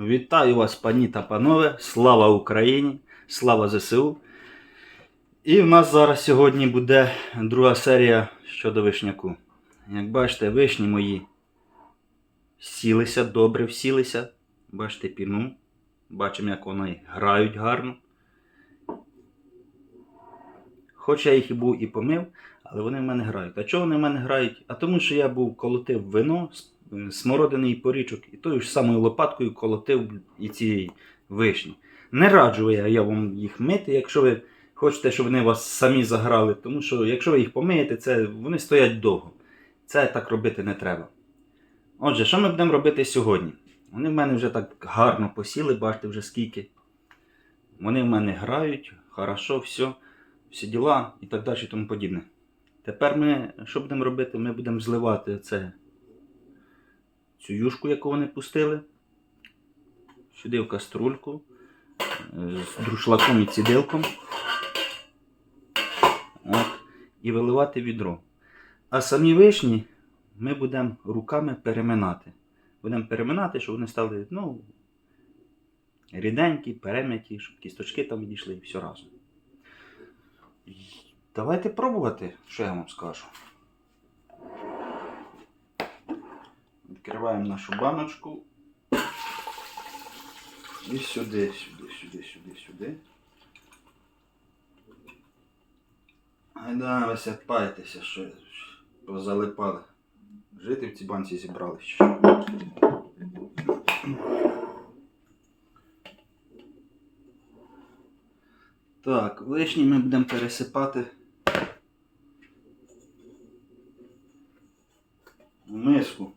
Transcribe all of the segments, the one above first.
Вітаю вас, пані та панове! Слава Україні! Слава ЗСУ! І в нас зараз сьогодні буде друга серія щодо вишняку. Як бачите, вишні мої сілися, добре всілися. Бачите піну. Бачимо, як вони грають гарно. Хоч я їх і був і помив, але вони в мене грають. А чого вони в мене грають? А тому, що я був колотив вино, смородиний порічок, і тою ж самою лопаткою колотив і ці вишні. Не раджу я вам їх мити, якщо ви хочете, щоб вони вас самі заграли. Тому що якщо ви їх помиєте, це, вони стоять довго. Це так робити не треба. Отже, що ми будемо робити сьогодні? Вони в мене вже так гарно посіли, бачите вже скільки. Вони в мене грають, хорошо, все, всі діла і так далі і тому подібне. Тепер ми що будемо робити? Ми будемо зливати це, цю юшку, яку вони пустили. Сюди в каструльку е, з друшлаком і цідилком. От, і виливати відро. А самі вишні ми будемо руками переминати. Будемо переминати, щоб вони стали ну, ріденькі, перем'яті, щоб кісточки там відійшли і все разом. Давайте пробувати, що я вам скажу. Відкриваємо нашу баночку. І сюди, сюди, сюди, сюди, сюди. Айда, висипайтеся, що позалипали. Жити в цій банці зібрались. Так, вишні ми будемо пересипати миску.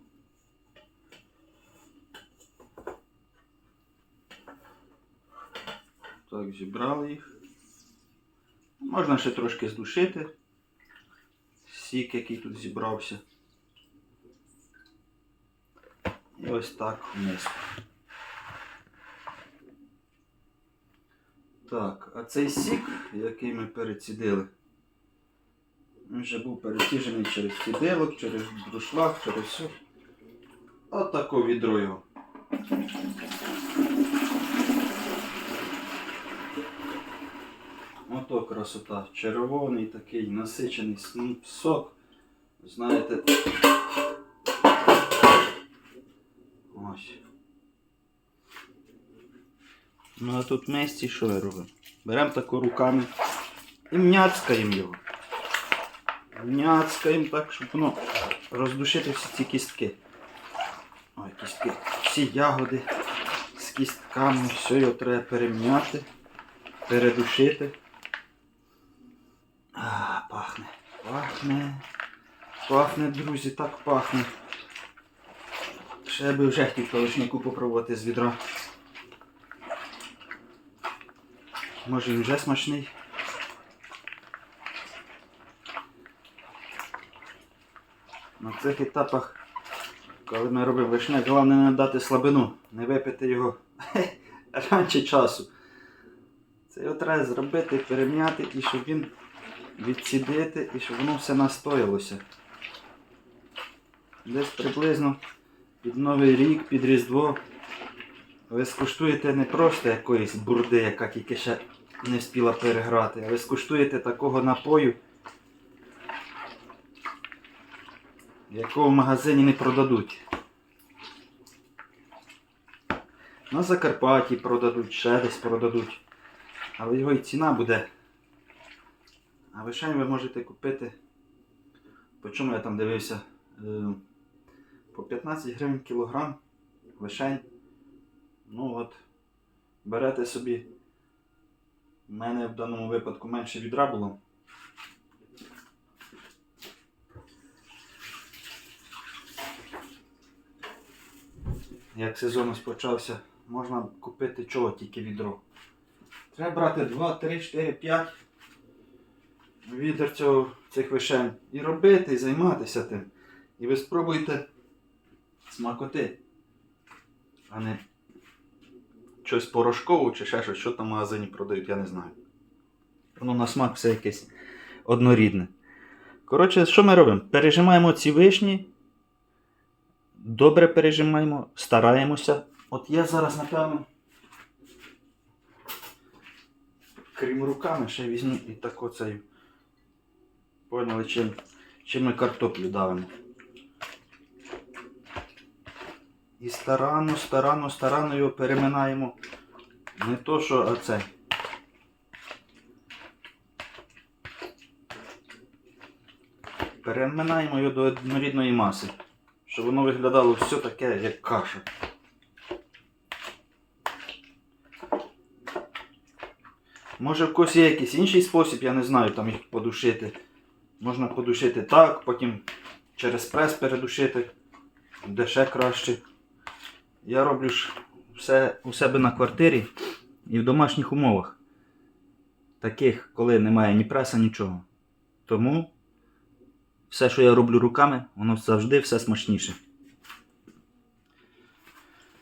Так, зібрали їх. Можна ще трошки здушити. Сік, який тут зібрався. І ось так в миску. Так, а цей сік, який ми перецідили, він вже був перетіжений через цідилок, через друшлаг, через все. Отако відро його. Ото красота. Червоний такий насичений сок. Знаєте. Ось. Ну а тут місці що я роблю? Беремо тако руками і мняцкаємо його. Мняцкаємо так, щоб воно роздушити всі ці кістки. Ой, кістки. Всі ягоди з кістками, все його треба перемняти, передушити. А, пахне. Пахне. Пахне, друзі, так пахне. Ще би вже хотів колишнику попробувати з відра. Може він вже смачний. На цих етапах, коли ми робимо вишняк, головне не дати слабину, не випити його раніше часу. Це його треба зробити, перем'яти і щоб він відсідити і щоб воно все настоялося. Десь приблизно під Новий рік, під Різдво ви скуштуєте не просто якоїсь бурди, яка тільки ще не встигла переграти, а ви скуштуєте такого напою, якого в магазині не продадуть. На Закарпатті продадуть, ще десь продадуть. Але його і ціна буде. А вишень ви можете купити. По чому я там дивився? Е, По 15 гривень кілограм вишень. Ну от, берете собі. У мене в даному випадку менше відра було. Як сезон ось почався, можна купити чого тільки відро. Треба брати 2, 3, 4, 5 відер цього, цих вишень і робити, і займатися тим. І ви спробуйте смакоти, а не щось порошкове чи ще щось, що там в магазині продають, я не знаю. Воно на смак все якесь однорідне. Коротше, що ми робимо? Пережимаємо ці вишні, добре пережимаємо, стараємося, От я зараз, напевно, крім руками, ще візьму і так оцею. Поняли, чим, чим ми картоплю давимо. І старанно, старанно, старанно його переминаємо. Не то, що оце. Переминаємо його до однорідної маси, щоб воно виглядало все таке, як каша. Може в когось є якийсь інший спосіб, я не знаю, там їх подушити. Можна подушити так, потім через прес передушити, де ще краще. Я роблю ж все у себе на квартирі і в домашніх умовах. Таких, коли немає ні преса, нічого. Тому все, що я роблю руками, воно завжди все смачніше.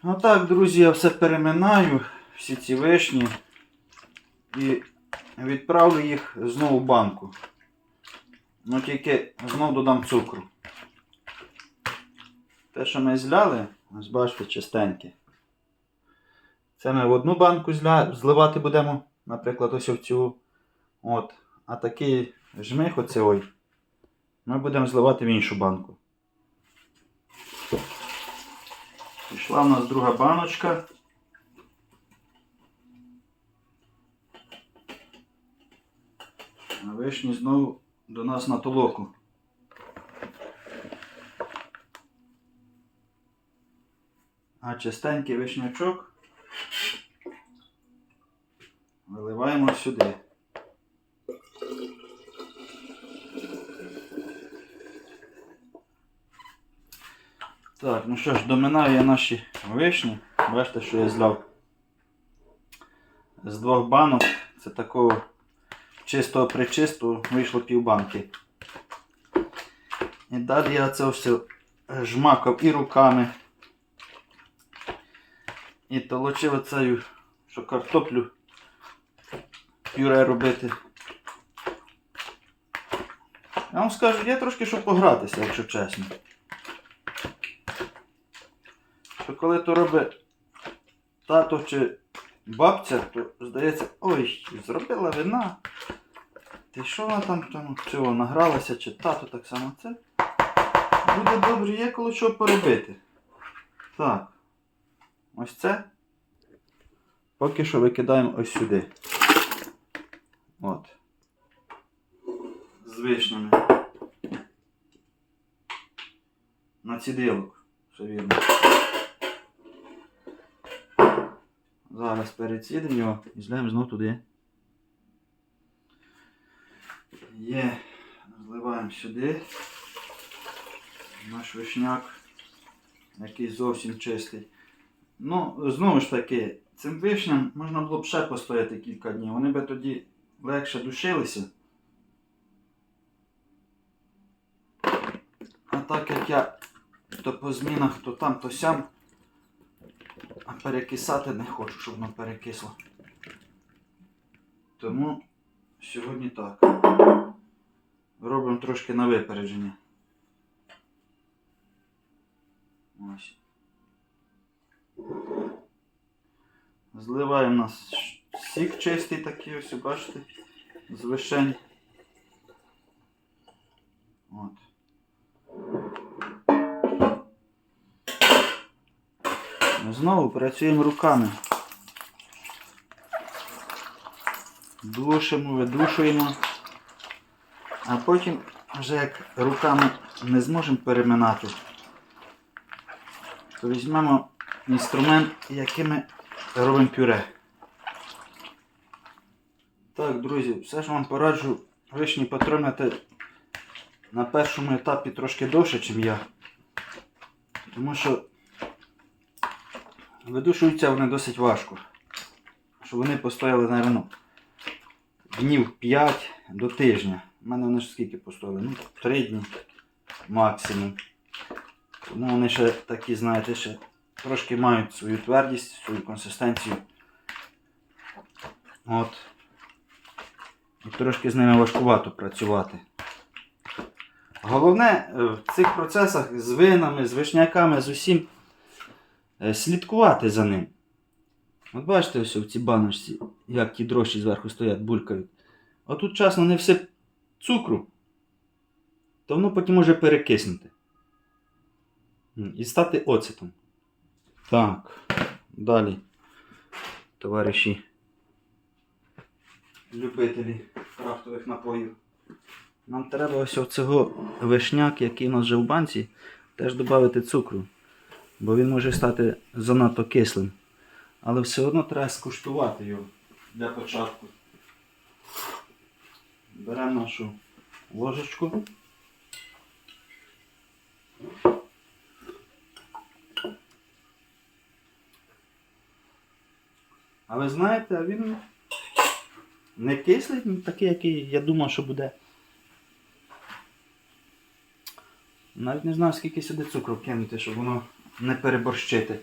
Отак, друзі, я все переминаю, всі ці вишні і відправлю їх знову в банку. Ну тільки знову додам цукру. Те, що ми зляли, ось бачите, чистеньке. Це ми в одну банку зля... зливати будемо, наприклад, ось в цю. От. А такий жмих оце ой, ми будемо зливати в іншу банку. Пішла в нас друга баночка. А вишні знову до нас на толоку. А чистенький вишнячок виливаємо сюди. Так, ну що ж, доминаю я наші вишні. Бачите, що я зляв з двох банок. Це такого чистого причисту вийшло півбанки. І далі я це все жмакав і руками. І толочив оцею, що картоплю пюре робити. Я вам скажу, є трошки що погратися, якщо чесно. Що коли то робить тато чи бабця, то здається, ой, зробила вина. Ти що вона там, там чого награлася, чи тато так само це? Буде добре, є коло чого поробити. Так. Ось це. Поки що викидаємо ось сюди. От. З вишнями. На цідилок. Все вірно. Зараз перецідимо його і зляємо знов туди. Є. Зливаємо сюди. Наш вишняк, який зовсім чистий. Ну, знову ж таки, цим вишням можна було б ще постояти кілька днів. Вони би тоді легше душилися. А так як я то по змінах, то там, то сям, а перекисати не хочу, щоб воно перекисло. Тому сьогодні так. Робимо трошки на випередження. Ось. Зливаємо у нас сік чистий такий ось, бачите, з вишень. От. Знову працюємо руками. Душимо, видушуємо. А потім, вже як руками не зможемо переминати, то візьмемо інструмент, яким ми робимо пюре. Так, друзі, все ж вам пораджу вишні потримати на першому етапі трошки довше, ніж я. Тому що видушуються вони досить важко. Щоб вони постояли, напевно, днів 5 до тижня. У мене вони ж скільки постояли? Ну, 3 дні максимум. Тому вони ще такі, знаєте, ще трошки мають свою твердість, свою консистенцію. От. І трошки з ними важкувато працювати. Головне е, в цих процесах з винами, з вишняками, з усім е, слідкувати за ним. От бачите, ось в цій баночці, як ті дрожжі зверху стоять, булькають. А тут часно не все цукру, то воно потім може перекиснути. І стати оцетом. Так, далі, товариші, любителі крафтових напоїв. Нам треба ось цього вишняк, який у нас вже в банці, теж додати цукру. Бо він може стати занадто кислим. Але все одно треба скуштувати його для початку. Беремо нашу ложечку. А ви знаєте, він не кислий, такий, який я думав, що буде. Навіть не знаю, скільки сюди цукру кинути, щоб воно не переборщити.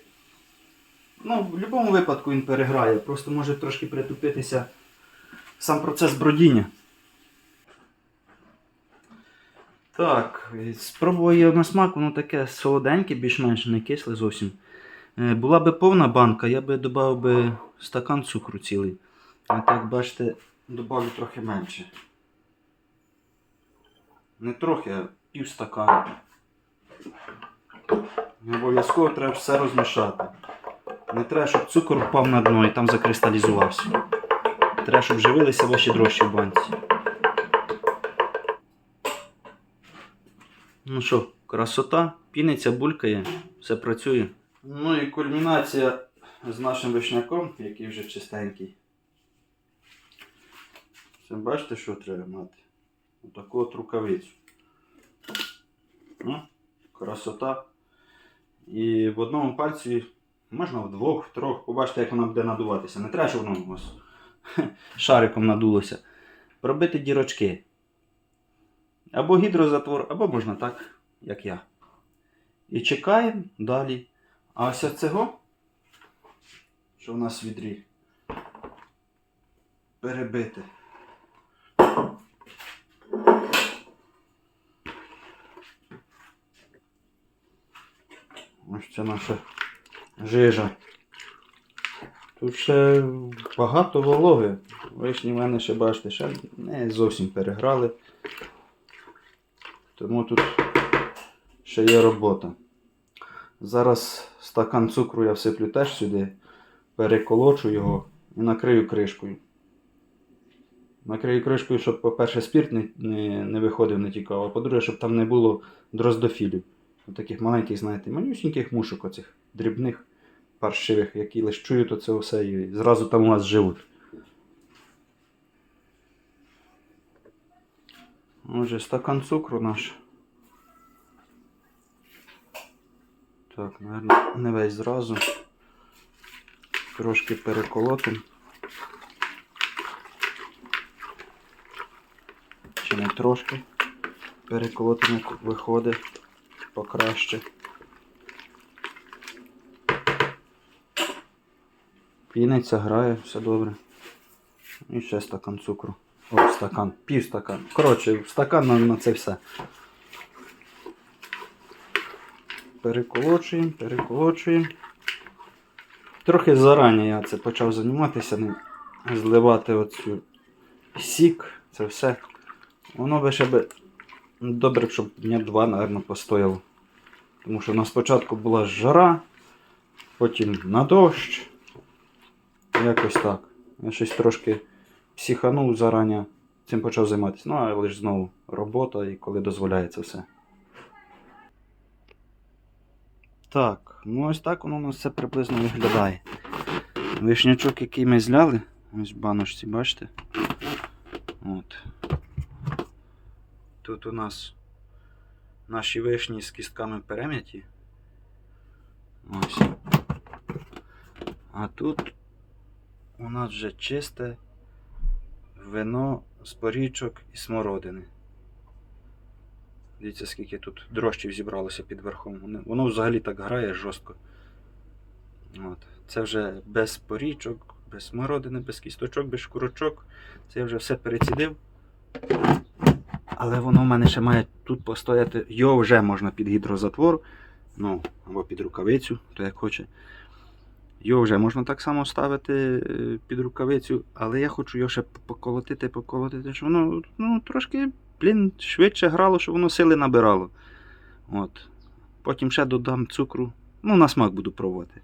Ну, в будь-якому випадку він переграє, просто може трошки притупитися сам процес бродіння. Так, і спробував його на смак, воно таке солоденьке, більш-менш не кисле зовсім. Е, Була би повна банка, я би додав би стакан цукру цілий. А так, бачите, додав трохи менше. Не трохи, а пів стакана. Обов'язково треба все розмішати. Не треба, щоб цукор впав на дно і там закристалізувався. Треба, щоб живилися ваші дрожжі в банці. Ну що, красота, піниться, булькає, все працює. Ну і кульмінація з нашим вишняком, який вже чистенький. Це бачите, що треба мати? Отаку от рукавицю. Ну, красота. І в одному пальці можна в двох, в трьох. Побачите, як воно буде надуватися. Не треба, щоб воно у вас шариком надулося. Пробити дірочки. Або гідрозатвор, або можна так, як я. І чекаємо далі. А ось цього, що в нас в відрі, перебити. Ось це наша жижа. Тут ще багато вологи. Вишні в мене ще бачите, ще не зовсім переграли. Тому тут ще є робота. Зараз стакан цукру я всиплю теж сюди, переколочу його і накрию кришкою. Накрию кришкою, щоб, по-перше, спірт не, не, не виходив, не тікав, а по-друге, щоб там не було дроздофілів. Таких маленьких, знаєте, манюсіньких мушок оцих дрібних паршивих, які лише чують оце все і зразу там у нас живуть. Отже, стакан цукру наш. Так, мабуть, не весь зразу. Трошки переколотим. Чи не трошки. Переколотим, як виходить покраще. Піниться, грає, все добре. І ще стакан цукру. О, стакан, пів стакан. Коротше, стакан на, на це все. Переколочуємо, переколочуємо. Трохи зарані я це почав займатися, ним, зливати оцю сік, це все. Воно би ще би добре, щоб дня два, мабуть, постояло. Тому що у нас спочатку була жара, потім на дощ. Якось так. Я щось трошки психанув зарані, цим почав займатися. Ну, але ж знову робота і коли дозволяється все. Так, ну ось так воно у нас все приблизно виглядає. Вишнячок, який ми зляли, ось в баночці, бачите? От. Тут у нас наші вишні з кістками перем'яті. Ось. А тут у нас вже чисте вино з порічок і смородини. Дивіться, скільки тут дрожчів зібралося під верхом. Воно взагалі так грає жорстко. От. Це вже без порічок, без смородини, без кісточок, без шкурочок. Це я вже все перецідив. Але воно в мене ще має тут постояти. Його вже можна під гідрозатвор Ну, або під рукавицю, то як хоче. Його вже можна так само ставити е, під рукавицю, але я хочу його ще поколотити, поколотити, щоб воно ну, трошки, блін, швидше грало, щоб воно сили набирало. От. Потім ще додам цукру. Ну, на смак буду пробувати.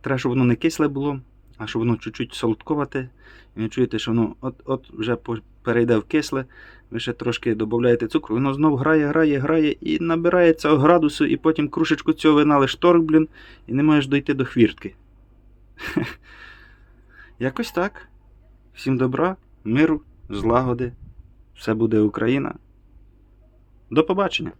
Треба, щоб воно не кисле було, а щоб воно чуть-чуть солодковате. І ви чуєте, що воно от, от вже перейде в кисле, ви ще трошки додаєте цукру, воно знов грає, грає, грає і набирає цього градусу, і потім кружечку цього вина лиш торг, блін, і не можеш дойти до хвіртки. Якось так. Всім добра, миру, злагоди. Все буде Україна. До побачення!